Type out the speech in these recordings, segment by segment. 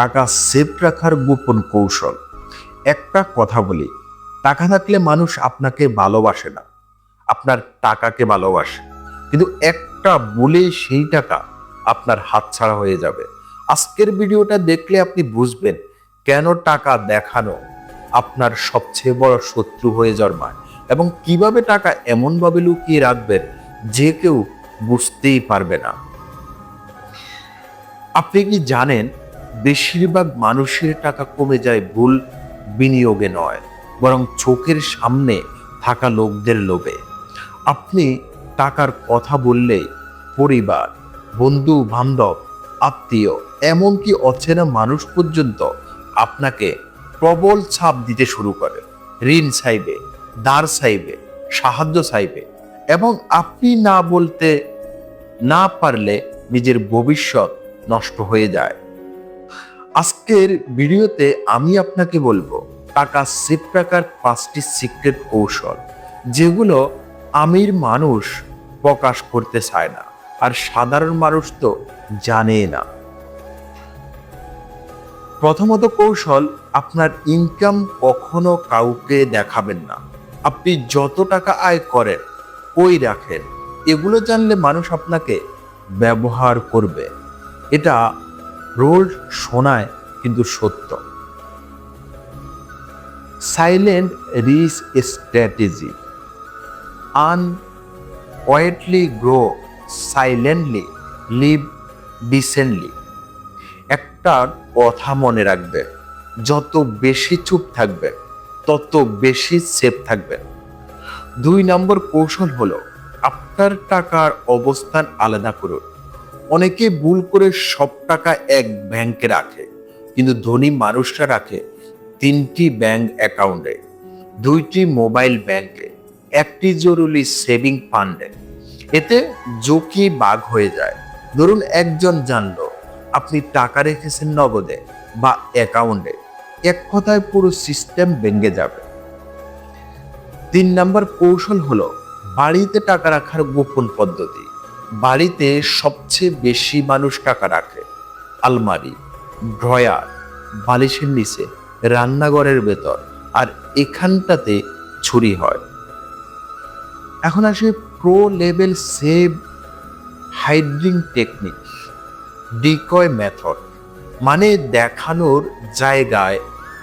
টাকা সেভ রাখার গোপন কৌশল। একটা কথা বলি, টাকা থাকলে মানুষ আপনাকে ভালোবাসে না। আপনার টাকাকে ভালোবাসে। কিন্তু একটা বলে সেই টাকা আপনার হাতছাড়া হয়ে যাবে। আজকের ভিডিওটা দেখলে আপনি বুঝবেন কেন টাকা দেখানো আপনার সবচেয়ে বড় শত্রু হয়ে জন্মায় এবং কীভাবে টাকা এমনভাবে লুকিয়ে রাখবেন যে কেউ বুঝতেই পারবে না। আপনি কি জানেন বেশিরভাগ মানুষের টাকা কমে যায় ভুল বিনিয়োগে নয়, বরং চোখের সামনে থাকা লোকদের লোভে। আপনি টাকার কথা বললে পরিবার, বন্ধু, বান্ধব, আত্মীয়, এমনকি অচেনা মানুষ পর্যন্ত আপনাকে প্রবল ছাপ দিতে শুরু করে। ঋণ চাইবে দাঁড় চাইবে, সাহায্য চাইবে এবং আপনি না বলতে না পারলে নিজের ভবিষ্যৎ নষ্ট হয়ে যায়। আজকের ভিডিওতে আমি আপনাকে বলব টাকা সেভ রাখার পাঁচটি সিক্রেট কৌশল, যেগুলো আমির মানুষ প্রকাশ করতে চায় না আর সাধারণ মানুষ তো জানে না। প্রথমত কৌশল, আপনার ইনকাম কখনো কাউকে দেখাবেন না। আপনি যত টাকা আয় করেন ওই রাখেন, এগুলো জানলে মানুষ আপনাকে ব্যবহার করবে। এটা রোল শোনায় কিন্তু সত্য। Silent rich strategy. Earn quietly grow silently, live decently. একটা কথা মনে রাখবে, যত বেশি চুপ থাকবে, তত বেশি সেফ থাকবে। দুই নম্বর কৌশল হলো, আপনার টাকার অবস্থান আলাদা করুন। অনেকে ভুল করে সব টাকা এক ব্যাংকে রাখে, কিন্তু ধনী মানুষরা রাখে তিনটি ব্যাংক অ্যাকাউন্টে, দুইটি মোবাইল ব্যাংকে, একটি জরুরি সেভিং ফান্ডে। এতে ঝুঁকি বাঘ হয়ে যায়। ধরুন একজন জানলো, আপনি টাকা রেখেছেন নগদে বা অ্যাকাউন্টে, এক কথায় পুরো সিস্টেম ভেঙে যাবে। তিন নম্বর কৌশল হলো বাড়িতে টাকা রাখার গোপন পদ্ধতি। বাড়িতে সবচেয়ে বেশি মানুষ টাকা রাখে। আলমারি, ড্রয়ার, বালিশের নিচে, রান্নাঘরের ভেতর, আর এখানটাতে ছুরি হয়। এখন আসে প্রো লেভেল সেভ হাইড্রিং টেকনিক, ডিকয় মেথড মানে দেখানোর জায়গায়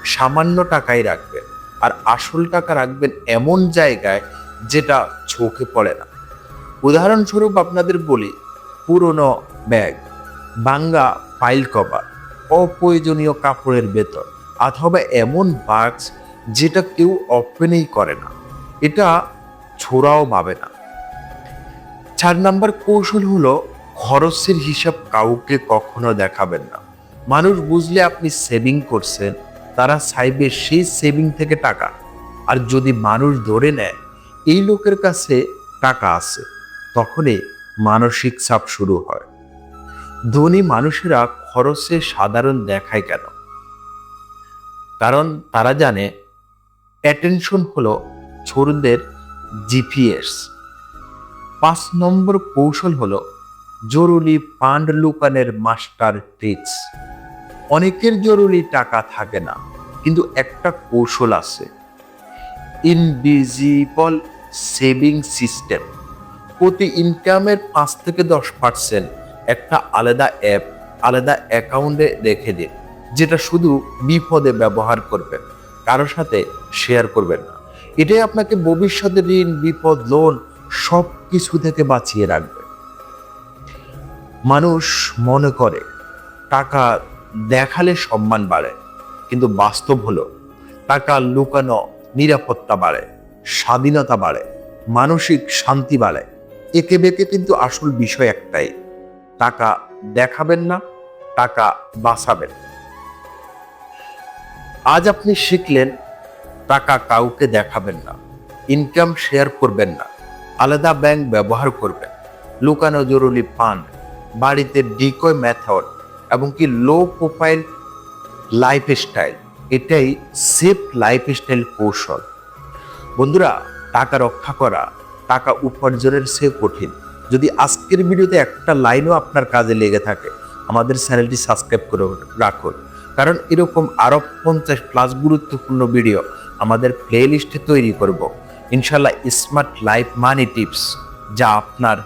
সামান্য টাকাই রাখবেন, আর আসল টাকা রাখবেন এমন জায়গায় যেটা চোখে পড়ে না। উদাহরণস্বরূপ আপনাদের বলি, পুরনো ব্যাগ বাঙ্গা ফাইল কভার অপ্রয়োজনীয় কাপড়ের বেতন, অথবা এমন বাক্স যেটা কেউ ওপেনই করে না। এটা ছোড়াও পাবে না। চার নাম্বার কৌশল হলো, খরচের হিসাব কাউকে কখনো দেখাবেন না। মানুষ বুঝলে আপনি সেভিং করছেন, তারা চাইবে সেই সেভিং থেকে টাকা। আর যদি মানুষ ধরে নেয়, এই লোকের কাছে টাকা আছে। তখনই মানসিক চাপ শুরু হয়। ধনী মানুষেরা খরচে সাধারণ দেখায় কেন? কারণ তারা জানে অ্যাটেনশন হলো ছোটদের জিপিএস পাঁচ নম্বর কৌশল হলো জরুরি ফান্ড লুকানের মাস্টার ট্রিক্স অনেকের জরুরি টাকা থাকে না, কিন্তু একটা কৌশল আছে। ইনভিজিবল সেভিং সিস্টেম প্রতি ইনকামের পাঁচ থেকে দশ পার্সেন্ট একটা আলাদা অ্যাপ আলাদা অ্যাকাউন্টে রেখে দিন, যেটা শুধু বিপদে ব্যবহার করবেন, কারোর সাথে শেয়ার করবেন না। এটাই আপনাকে ভবিষ্যতে ঋণ, বিপদ লোন সব কিছু থেকে বাঁচিয়ে রাখবে। মানুষ মনে করে, টাকা দেখালে সম্মান বাড়ে, কিন্তু বাস্তব হলো, টাকা লুকানো নিরাপত্তা বাড়ে, স্বাধীনতা বাড়ে, মানসিক শান্তি বাড়ে। একে বেঁকে কিন্তু আসল বিষয় একটাই। টাকা দেখাবেন না, টাকা বাঁচাবেন। আজ আপনি শিখলেন, টাকা কাউকে দেখাবেন না ইনকাম শেয়ার করবেন না, আলাদা ব্যাংক ব্যবহার করবেন, লুকানো জরুরি ফান্ড বাড়িতে ডিকয় মেথড এবং কি লো প্রোফাইল লাইফস্টাইল এটাই সেফ লাইফস্টাইল কৌশল। বন্ধুরা, টাকা রক্ষা করা টাকা উপার্জনের সে কঠিন। যদি আজকের ভিডিওতে একটা লাইনও আপনার কাজে লেগে থাকে, আমাদের চ্যানেলটি সাবস্ক্রাইব করে রাখুন। কারণ এরকম আরও পঞ্চাশ প্লাস গুরুত্বপূর্ণ ভিডিও আমাদের প্লে লিস্টে তৈরি করব। ইনশাল্লাহ স্মার্ট লাইফ মানি টিপস যা আপনার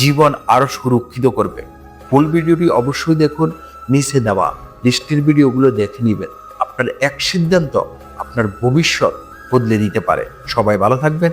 জীবন আরও সুরক্ষিত করবে। ফুল ভিডিওটি অবশ্যই দেখুন, নিচে দেওয়া লিস্টের ভিডিওগুলো দেখে নেবেন। আপনার এক সিদ্ধান্ত আপনার ভবিষ্যৎ বদলে দিতে পারে। সবাই ভালো থাকবেন